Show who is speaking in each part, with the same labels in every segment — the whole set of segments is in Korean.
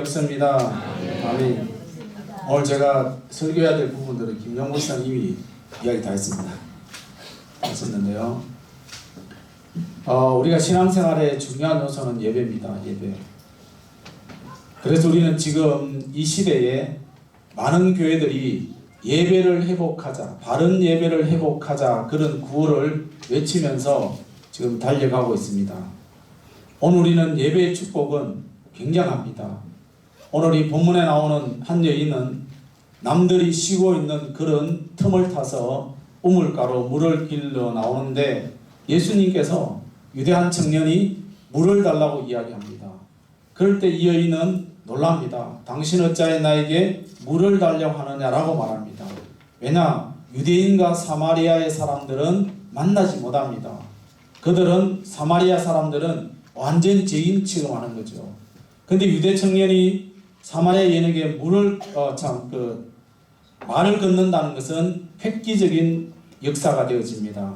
Speaker 1: 없습니다. 아멘. 오늘 제가 설교해야 될 부분들은 김영 목사님이 이야기 다 했습니다. 하셨는데요. 어, 우리가 신앙생활의 중요한 요소는 예배입니다. 예배. 그래서 우리는 지금 이 시대에 많은 교회들이 예배를 회복하자, 바른 예배를 회복하자 그런 구호를 외치면서 지금 달려가고 있습니다. 오늘 우리는 예배의 축복은 굉장합니다. 오늘 이 본문에 나오는 한 여인은 남들이 쉬고 있는 그런 틈을 타서 우물가로 물을 길러 나오는데 예수님께서 유대한 청년이 물을 달라고 이야기합니다. 그럴 때 이 여인은 놀랍니다. 당신 어찌하여 나에게 물을 달라고 하느냐라고 말합니다. 왜냐 유대인과 사마리아의 사람들은 만나지 못합니다. 그들은 사마리아 사람들은 완전 죄인 취급하는 거죠. 근데 유대 청년이 사마리아 여인에게 물을 어 참그 말을 건넌다는 것은 획기적인 역사가 되어집니다.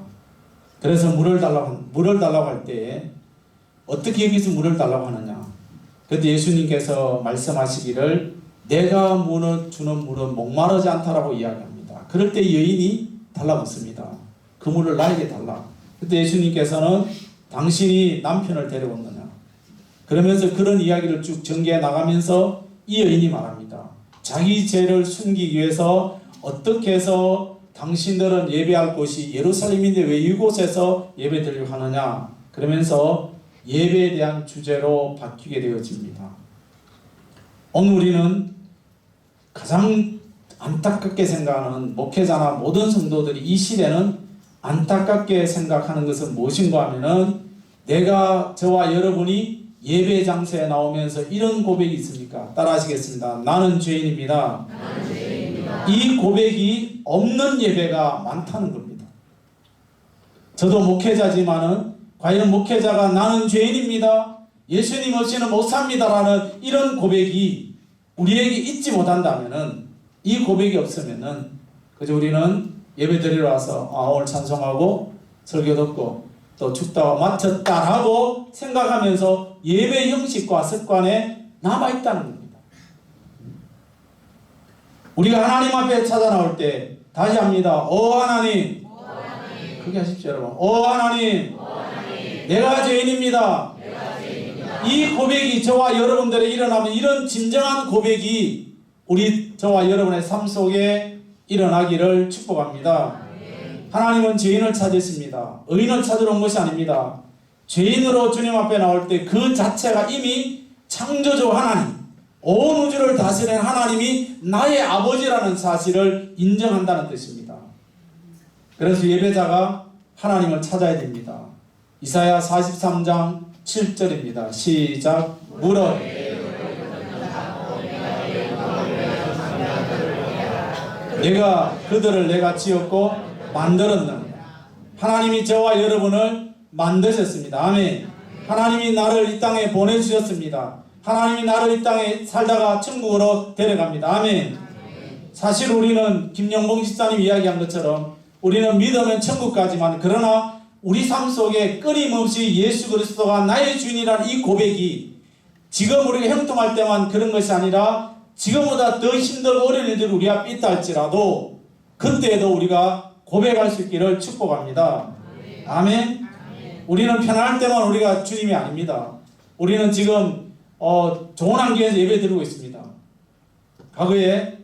Speaker 1: 그래서 물을 달라고 물을 달라고 할때 어떻게 여기서 물을 달라고 하느냐? 그때 예수님께서 말씀하시기를 내가 문을 주는 물은 목마르지 않다라고 이야기합니다. 그럴 때 여인이 달라붙습니다. 그 물을 나에게 달라. 그때 예수님께서는 당신이 남편을 데려왔느냐? 그러면서 그런 이야기를 쭉 전개해 나가면서 이 여인이 말합니다. 자기 죄를 숨기기 위해서 어떻게 해서 당신들은 예배할 곳이 예루살렘인데 왜 이곳에서 예배 드리려 하느냐? 그러면서 예배에 대한 주제로 바뀌게 되어집니다. 오늘 우리는 가장 안타깝게 생각하는 목회자나 모든 성도들이 이 시대는 안타깝게 생각하는 것은 무엇인가 하면은 내가 저와 여러분이 예배 장소에 나오면서 이런 고백이 있습니까? 따라하시겠습니다. 나는 죄인입니다. 이 고백이 없는 예배가 많다는 겁니다. 저도 목회자지만은 과연 목회자가 나는 죄인입니다. 예수님 없이는 못 삽니다라는 이런 고백이 우리에게 있지 못한다면은 이 고백이 없으면은 그저 우리는 예배 드리러 와서 아 오늘 찬송하고 설교 듣고 또 춥다고 마쳤다라고 생각하면서 예배 형식과 습관에 남아 있다는 겁니다. 우리가 하나님 앞에 찾아 나올 때 다시 합니다. 오 하나님. 크게 하십시오, 여러분. 오 하나님. 내가 죄인입니다. 이 고백이 저와 여러분들의 일어나면 이런 진정한 고백이 우리 저와 여러분의 삶 속에 일어나기를 축복합니다. 하나님은 죄인을 찾으십니다. 의인을 찾으러 온 것이 아닙니다. 죄인으로 주님 앞에 나올 때 그 자체가 이미 창조주 하나님, 온 우주를 다스리는 하나님이 나의 아버지라는 사실을 인정한다는 뜻입니다. 그래서 예배자가 하나님을 찾아야 됩니다. 이사야 43장 7절입니다. 시작. 물어. 내가 그들을 내가 지었고 만들었느냐. 하나님이 저와 여러분을 만드셨습니다. 아멘. 하나님이 나를 이 땅에 보내주셨습니다. 하나님이 나를 이 땅에 살다가 천국으로 데려갑니다. 아멘. 사실 우리는 김영봉 집사님 이야기한 것처럼 우리는 믿으면 천국 가지만 그러나 우리 삶 속에 끊임없이 예수 그리스도가 나의 주인이라는 이 고백이 지금 우리가 형통할 때만 그런 것이 아니라 지금보다 더 힘들고 어려운 일들이 우리 앞에 있다 할지라도 그때에도 우리가 고백할 수 있기를 축복합니다. 아멘. 우리는 편안할 때만 우리가 주님이 아닙니다. 우리는 지금 어, 좋은 환경에서 예배 드리고 있습니다. 과거에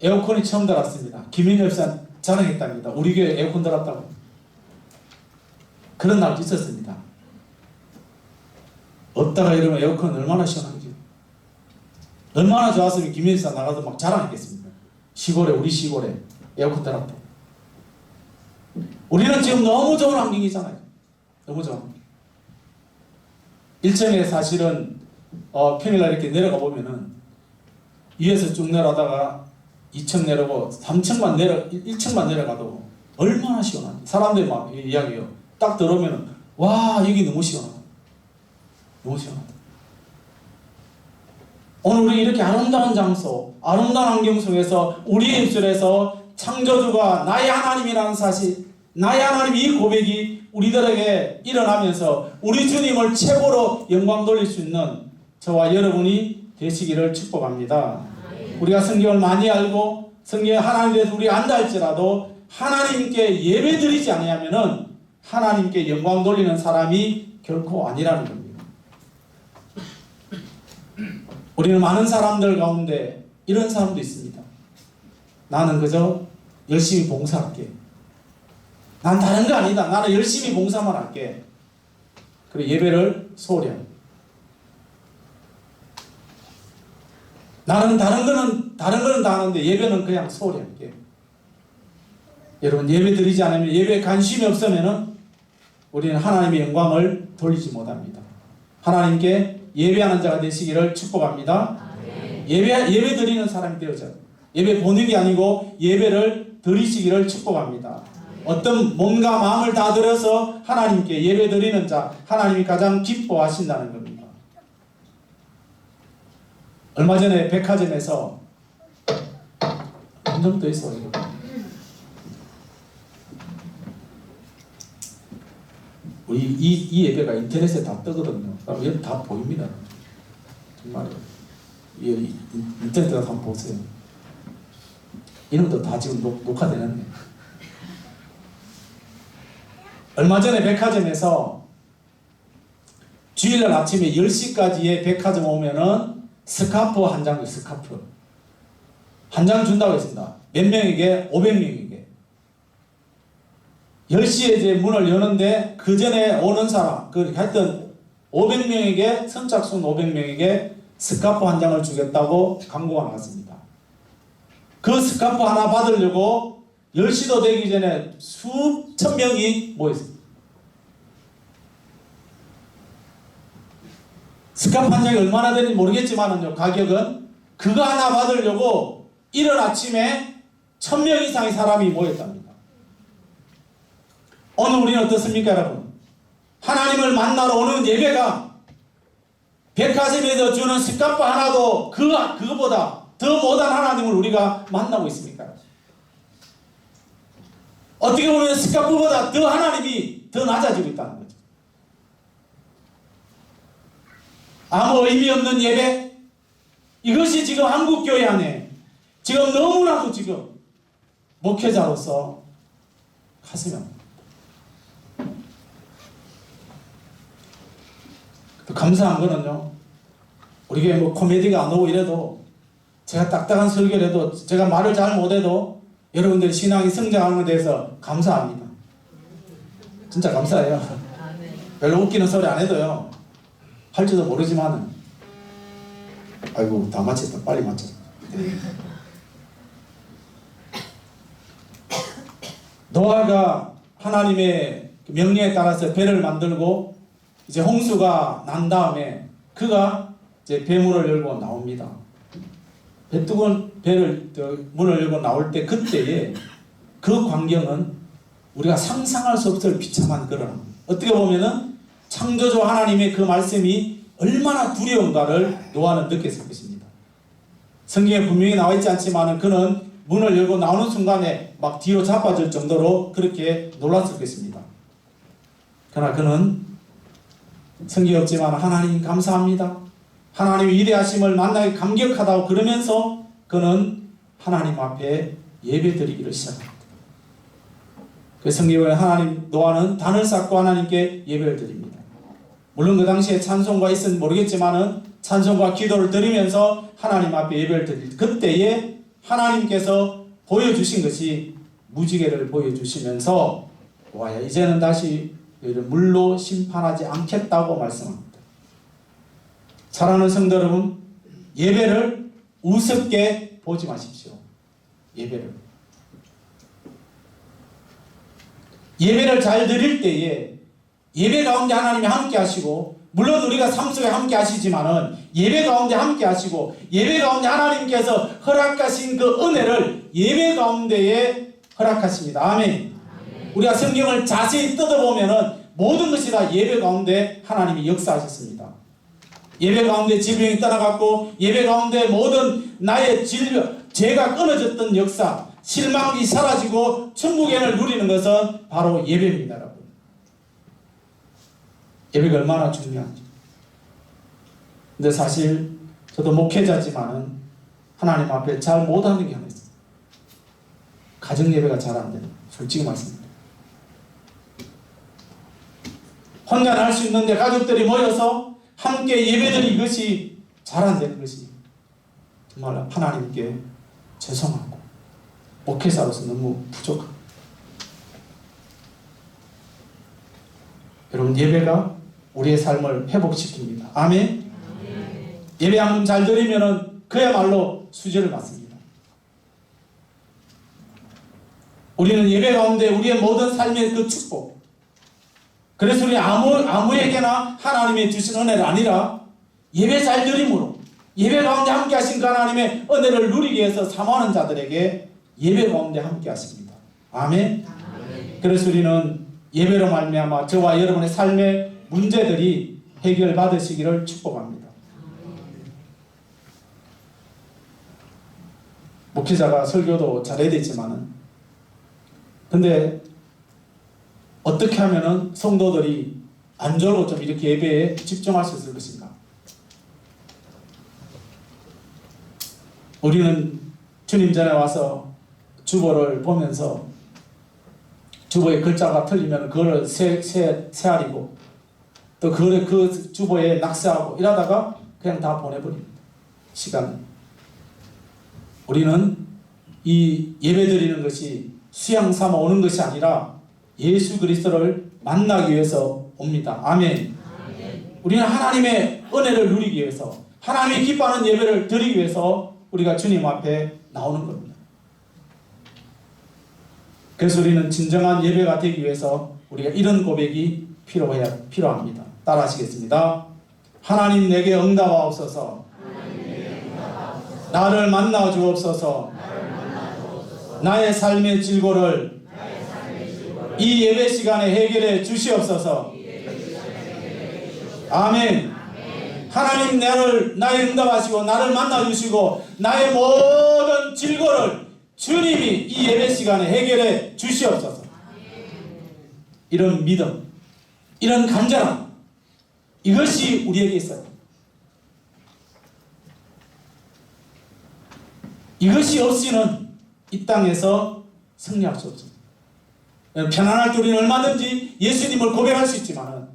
Speaker 1: 에어컨이 처음 달았습니다. 김인희 열사 자랑했답니다. 우리 교회 에어컨 달았다고. 그런 날도 있었습니다. 없다가 이러면 에어컨 얼마나 시원한지. 얼마나 좋았으면 김인희 사 나가서 막 자랑했겠습니까? 시골에 우리 시골에 에어컨 달았다. 우리는 지금 너무 좋은 환경이잖아요. 환경. 1층에 사실은 어, 평일날 이렇게 내려가 보면은 위에서 쭉 내려다가 2층 내려고 3층만 내려 1층만 내려가도 얼마나 시원한지 사람들이 막 이야기해요. 딱 들어오면은 와 여기 너무 시원하다. 너무 시원하다. 오늘 우리 이렇게 아름다운 장소, 아름다운 환경 속에서 우리의 입술에서 창조주가 나의 하나님이라는 사실, 나의 하나님 이 고백이 우리들에게 일어나면서 우리 주님을 최고로 영광 돌릴 수 있는 저와 여러분이 되시기를 축복합니다. 우리가 성경을 많이 알고 성경에 하나님에 대해서 우리 안다 할지라도 하나님께 예배 드리지 아니하면은 하나님께 영광 돌리는 사람이 결코 아니라는 겁니다. 우리는 많은 사람들 가운데 이런 사람도 있습니다. 나는 그저 열심히 봉사할게. 난 다른 거 아니다. 나는 열심히 봉사만 할게. 그리고 예배를 소홀히 합니다. 나는 다른 거는 다른 거는 다 하는데 예배는 그냥 소홀히 할게. 여러분 예배 드리지 않으면 예배에 관심이 없으면은 우리는 하나님의 영광을 돌리지 못합니다. 하나님께 예배하는 자가 되시기를 축복합니다. 예배 예배 드리는 사람이 되어져. 예배 보는 게 아니고 예배를 드리시기를 축복합니다. 어떤 몸과 마음을 다 들여서 하나님께 예배 드리는 자, 하나님이 가장 기뻐하신다는 겁니다. 얼마 전에 백화점에서 한정도 있어 이거. 우리 이, 이 예배가 인터넷에 다 뜨거든요. 여기 다 보입니다. 정말요. 이, 이, 인터넷에 한번 보세요. 이런 것도 다 지금 녹, 녹화되는데. 얼마 전에 백화점에서 주일날 아침에 10시까지에 백화점 오면은 스카프 한 장이 스카프. 한 장 준다고 했습니다. 몇 명에게? 500명에게. 10시에 이제 문을 여는데 그 전에 오는 사람, 그 하여튼 500명에게, 선착순 500명에게 스카프 한 장을 주겠다고 광고가 나왔습니다. 그 스카프 하나 받으려고 10시도 되기 전에 수천 명이 모였습니다. 스카프 한 장이 얼마나 되는지 모르겠지만은요, 가격은 그거 하나 받으려고 이른 아침에 천 명 이상의 사람이 모였답니다. 오늘 우리는 어떻습니까, 여러분? 하나님을 만나러 오는 예배가 백화점에서 주는 스카프 하나도 그, 그거보다 더 못한 하나님을 우리가 만나고 있습니까? 어떻게 보면 스카프보다 더 하나님이 더 낮아지고 있다는 거죠. 아무 의미 없는 예배? 이것이 지금 한국 교회 안에 지금 너무나도 지금 목회자로서 가슴이. 또 감사한 거는요, 우리 교회 뭐 코미디가 안 오고 이래도 제가 딱딱한 설교를 해도 제가 말을 잘 못해도 여러분들이 신앙이 성장하는 데 대해서 감사합니다. 진짜 감사해요. 별로 웃기는 소리 안 해도요. 할 줄도 모르지만은 아이고 다 마쳤다 빨리 마쳐. 노아가 하나님의 그 명령에 따라서 배를 만들고 이제 홍수가 난 다음에 그가 이제 배문을 열고 나옵니다. 배뚜건 배를 저, 문을 열고 나올 때 그때에 그 광경은 우리가 상상할 수 없을 비참한 그런 어떻게 보면은 창조주 하나님의 그 말씀이 얼마나 두려운가를 노아는 느꼈을 것입니다. 성경에 분명히 나와 있지 않지만은 그는 문을 열고 나오는 순간에 막 뒤로 자빠질 정도로 그렇게 놀랐을 것입니다. 그러나 그는 성경이 없지만 하나님 감사합니다. 하나님의 위대하심을 만나기 감격하다고 그러면서 그는 하나님 앞에 예배 드리기를 시작합니다. 그 성경에 하나님 노아는 단을 쌓고 하나님께 예배를 드립니다. 물론 그 당시에 찬송가 있은 모르겠지만은 찬송과 기도를 드리면서 하나님 앞에 예배를 드릴 그때에 하나님께서 보여주신 것이 무지개를 보여주시면서 와야 이제는 다시 물로 심판하지 않겠다고 말씀합니다. 사랑하는 성도 여러분, 예배를 우습게 보지 마십시오. 예배를. 예배를 잘 드릴 때에 예배 가운데 하나님이 함께 하시고 물론 우리가 삶 속에 함께 하시지만은 예배 가운데 함께 하시고 예배 가운데 하나님께서 허락하신 그 은혜를 예배 가운데에 허락하십니다. 아멘. 우리가 성경을 자세히 뜯어보면은 모든 것이 다 예배 가운데 하나님이 역사하셨습니다. 예배 가운데 질병이 떠나갔고 예배 가운데 모든 나의 질병, 죄가 끊어졌던 역사, 실망이 사라지고 천국행을 누리는 것은 바로 예배입니다, 여러분. 예배가 얼마나 중요한지. 근데 사실 저도 목회자지만은 하나님 앞에 잘 못하는 게 하나 있어요. 가정 예배가 잘안 되는. 솔직히 말씀드립니다. 혼자 할 수 있는데 가족들이 모여서 함께 예배드리 이것이 잘안 되는 것이 정말 하나님께 죄송하고 목회자로서 너무 부족합니다. 여러분 예배가 우리의 삶을 회복시킵니다. 아멘. 예배 한 번 잘 드리면은 그야말로 수제를 받습니다. 우리는 예배 가운데 우리의 모든 삶의 그 축복. 그래서 우리 아무 아무에게나 하나님의 주신 은혜가 아니라 예배 잘 드림으로 예배 가운데 함께 하신 그 하나님의 은혜를 누리기 위해서 사모하는 자들에게 예배 가운데 함께 하십니다. 아멘. 그래서 우리는 예배로 말미암아 저와 여러분의 삶의 문제들이 해결받으시기를 축복합니다. 목회자가 설교도 잘해야 되지만은 근데 어떻게 하면은 성도들이 안 졸고 좀 이렇게 예배에 집중할 수 있을 것인가? 우리는 주님 전에 와서 주보를 보면서 주보에 글자가 틀리면 그거를 세, 세, 세알이고 또 그거를 그 주보에 낙서하고 이러다가 그냥 다 보내버립니다. 시간. 우리는 이 예배 드리는 것이 수양 삼아 오는 것이 아니라 예수 그리스도를 만나기 위해서 옵니다. 아멘. 우리는 하나님의 은혜를 누리기 위해서 하나님이 기뻐하는 예배를 드리기 위해서 우리가 주님 앞에 나오는 겁니다. 그래서 우리는 진정한 예배가 되기 위해서 우리가 이런 고백이 필요해야 필요합니다. 따라하시겠습니다. 하나님 내게 응답하옵소서. 나를 만나 주옵소서. 나의 삶의 질고를 이 예배 시간에 해결해 주시옵소서. 아멘. 하나님 나를 나의 응답하시고 나를 만나 주시고 나의 모든 질고를 주님이 이 예배 시간에 해결해 주시옵소서. 이런 믿음, 이런 간절함, 이것이 우리에게 있어요. 이것이 없이는 이 땅에서 승리할 수 없습니다. 편안할 때 우리는 얼마든지 예수님을 고백할 수 있지만은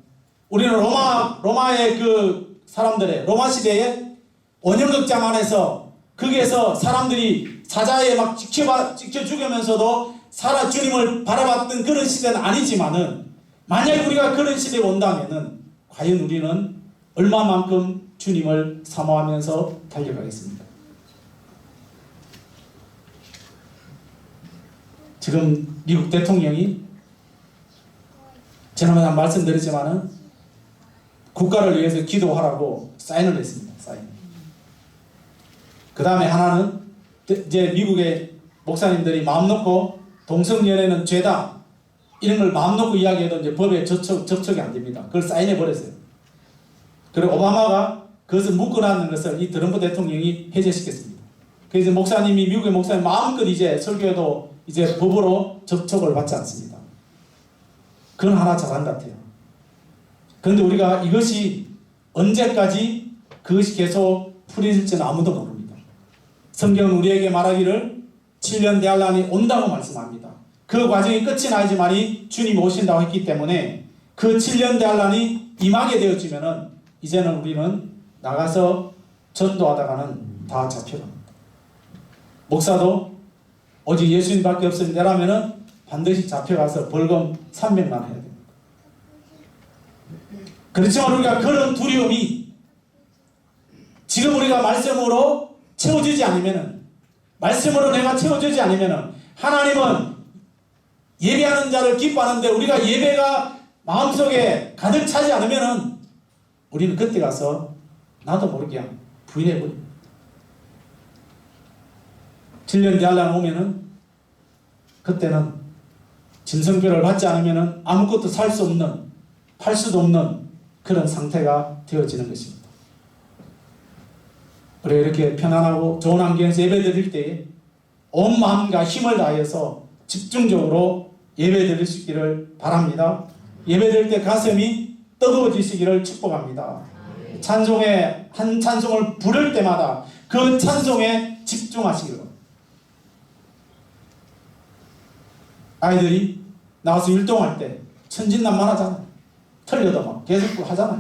Speaker 1: 우리는 로마 로마의 그 사람들의 로마 시대의 원형극장 안에서 거기에서 사람들이 사자에 막 지켜 지켜 죽으면서도 살아 주님을 바라봤던 그런 시대는 아니지만은 만약 우리가 그런 시대에 온다면은 과연 우리는 얼마만큼 주님을 사모하면서 달려가겠습니까? 지금 미국 대통령이 지난번에 한 말씀드렸지만은 국가를 위해서 기도하라고 사인을 했습니다. 사인. 그 다음에 하나는 이제 미국의 목사님들이 마음 놓고 동성연애는 죄다 이런 걸 마음 놓고 이야기해도 이제 법에 접촉, 접촉이 안 됩니다. 그걸 사인해 버렸어요. 그리고 오바마가 그것을 묶어놨는 것을 이 트럼프 대통령이 해제시켰습니다. 그래서 목사님이 미국의 목사님 마음껏 이제 설교해도 이제 법으로 접촉을 받지 않습니다. 그건 하나 것 같아요. 그런데 우리가 이것이 언제까지 그것이 계속 풀어질지는 아무도 모릅니다. 성경은 우리에게 말하기를 7년 대환란이 온다고 말씀합니다. 그 과정이 끝이 나지만이 주님 오신다고 했기 때문에 그 7년 대환란이 임하게 되어지면은 이제는 우리는 나가서 전도하다가는 다 잡혀갑니다. 목사도 오직 예수님밖에 없으니라면은 반드시 잡혀가서 벌금 300만 해야 됩니다. 그렇지만 우리가 그런 두려움이 지금 우리가 말씀으로 채워지지 않으면은 말씀으로 내가 채워지지 않으면은 하나님은 예배하는 자를 기뻐하는데 우리가 예배가 마음속에 가득 차지 않으면은 우리는 그때 가서 나도 모르게 부인해버립니다. 7년 대한란 오면은 그때는 진성별을 받지 않으면은 아무것도 살 수 없는 팔 수도 없는 그런 상태가 되어지는 것입니다. 우리가 이렇게 편안하고 좋은 환경에서 예배 드릴 때에 온 마음과 힘을 다해서 집중적으로 예배 드릴 수 있기를 바랍니다. 예배 드릴 때 가슴이 뜨거워지시기를 축복합니다. 찬송에 한 찬송을 부를 때마다 그 찬송에 집중하시기를 바랍니다. 아이들이 나와서 율동할 때 천진난만하잖아요. 틀려도 막 계속 하잖아요.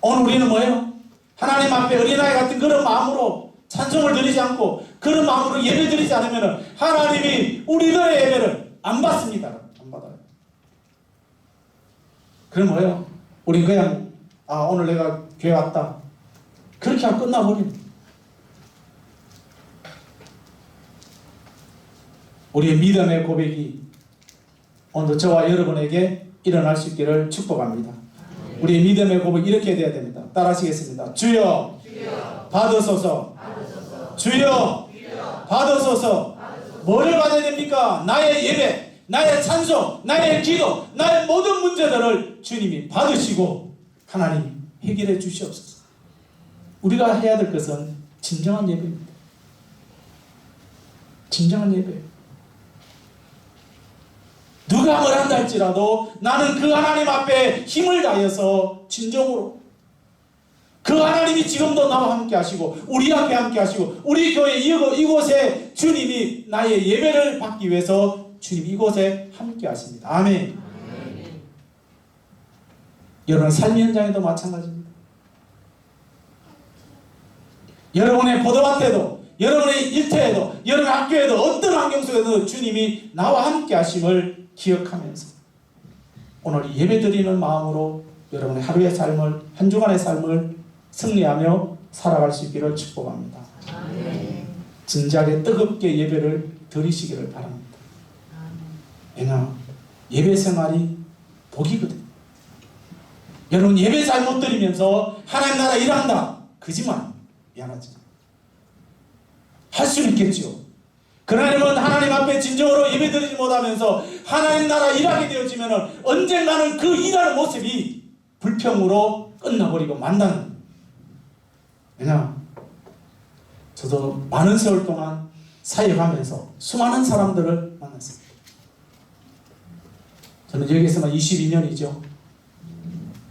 Speaker 1: 오늘 우리는 뭐예요? 하나님 앞에 어린아이 같은 그런 마음으로 찬송을 드리지 않고 그런 마음으로 예배 드리지 않으면 하나님이 우리들의 예배를 안 받습니다. 안 받아요. 그럼 뭐예요? 우리 그냥 아 오늘 내가 교회 왔다. 그렇게 하면 끝나버립니다. 우리의 믿음의 고백이 오늘 저와 여러분에게 일어날 수 있기를 축복합니다. 우리의 믿음의 고백 이렇게 돼야 됩니다. 따라하시겠습니다. 주여, 받으소서. 주여, 받으소서. 뭐를 받아야 됩니까? 나의 예배, 나의 찬송, 나의 기도, 나의 모든 문제들을 주님이 받으시고 하나님 해결해 주시옵소서. 우리가 해야 될 것은 진정한 예배입니다. 진정한 예배. 누가 뭘 한다 할지라도 나는 그 하나님 앞에 힘을 다해서 진정으로 그 하나님이 지금도 나와 함께 하시고 우리 앞에 함께 하시고 우리 교회 이곳- 이곳에 주님이 나의 예배를 받기 위해서 주님 이곳에 함께 하십니다. 아멘. 여러분 삶의 현장에도 마찬가지입니다. 여러분의 보도밭에도 여러분의 일터에도 여러분 학교에도 어떤 환경 속에도 주님이 나와 함께 하심을 기억하면서 오늘 이 예배 드리는 마음으로 여러분의 하루의 삶을 한 주간의 삶을 승리하며 살아갈 수 있기를 축복합니다. 진지하게 뜨겁게 예배를 드리시기를 바랍니다. 왜냐 예배 생활이 복이거든. 여러분 예배 잘못 드리면서 하나님 나라 일한다. 거짓말. 미안하지. 할 수는 있겠지요. 여러분 하나님 앞에 진정으로 예배 드리지 못하면서 하나님 나라 일하게 되어지면 언젠가는 그 일하는 모습이 불평으로 끝나버리고 만다는 왜냐 저도 많은 세월 동안 사역하면서 수많은 사람들을 만났습니다. 저는 여기서만 22년이죠.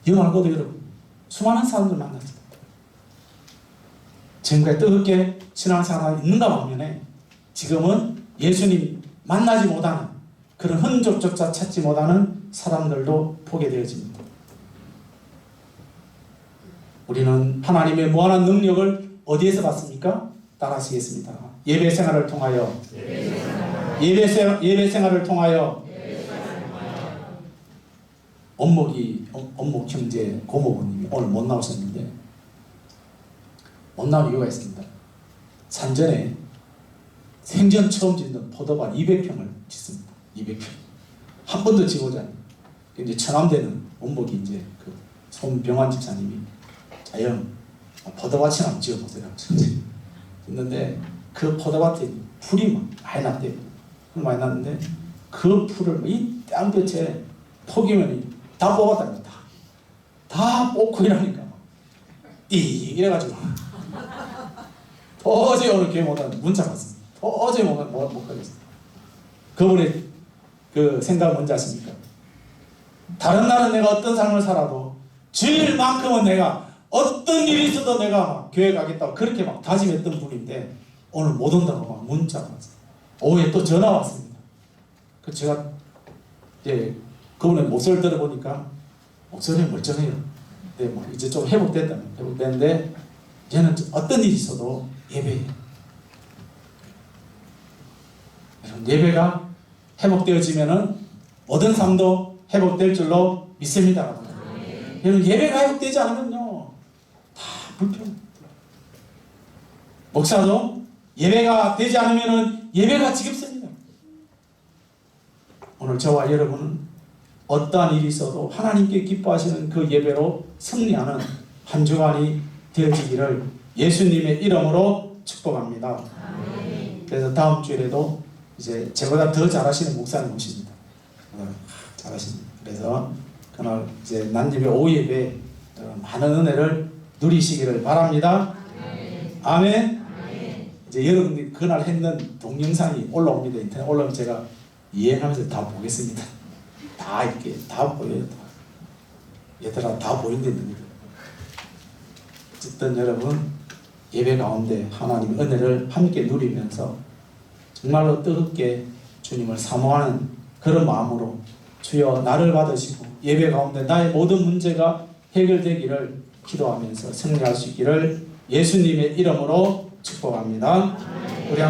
Speaker 1: 이거 말고도 여러분 수많은 사람들 만났습니다. 지금까지 뜨겁게 신앙생활 있는가 반면에 지금은 예수님 만나지 못하는 그런 흔적조차 찾지 못하는 사람들도 보게 되어집니다. 우리는 하나님의 무한한 능력을 어디에서 받습니까? 따라하시겠습니다. 예배 생활을 통하여 예배, 생, 예배 생활을 통하여 원목이 원목 형제 고모부님이 오늘 못 나오셨는데 못 나온 이유가 있습니다. 산전에 생전 처음 짓는 포도밭 200평을 짓습니다. 200평. 한 번도 지고자 이제 천암대는 원목이 이제 그 손병환 집사님이 자연 포도밭이 한번 지어보세요. 있는데 그 포도밭에 풀이 막 많이 났대요. 풀 많이 났는데 그 풀을 이 땅볕에 포기면 다 뽑았답니다. 다 뽑고 이러니까 이 이래가지고 도저히 오늘 기회 못한 문자 왔습니다. 도저히 못, 못, 못 가겠습니다. 그분의 그 생각 뭔지 아십니까? 다른 날은 내가 어떤 삶을 살아도 주일만큼은 내가 어떤 일이 있어도 내가 교회 가겠다고 그렇게 막 다짐했던 분인데 오늘 못 온다고 막 문자가 왔어요. 오후에 또 전화 왔습니다. 그 제가 이제 그분의 목소리를 들어보니까 목소리가 멀쩡해요. 네, 뭐 이제 좀 회복됐다. 회복됐는데 이제는 어떤 일이 있어도 예배예요. 여러분 예배가 회복되어지면은 모든 삶도 회복될 줄로 믿습니다. 여러분 예배가 회복되지 않으면요 다 불평. 목사도 예배가 되지 않으면은 예배가 지겹습니다. 오늘 저와 여러분은 어떠한 일이 있어도 하나님께 기뻐하시는 그 예배로 승리하는 한 주간이 되어지기를 예수님의 이름으로 축복합니다. 그래서 다음 주에도 이제 저보다 더 잘하시는 목사님 오십니다. 어, 잘하십니다. 그래서 그날 이제 난집의 오후 예배 어, 많은 은혜를 누리시기를 바랍니다. 아멘. 이제 여러분들이 그날 했는 동영상이 올라옵니다. 인터넷 올라오면 제가 이해하면서 다 보겠습니다. 다 이렇게 다 보여요. 다. 얘들아 다 보인다는 겁니다. 듣던 여러분 예배 가운데 하나님의 은혜를 함께 누리면서 정말로 뜨겁게 주님을 사모하는 그런 마음으로 주여 나를 받으시고 예배 가운데 나의 모든 문제가 해결되기를 기도하면서 승리할 수 있기를 예수님의 이름으로 축복합니다.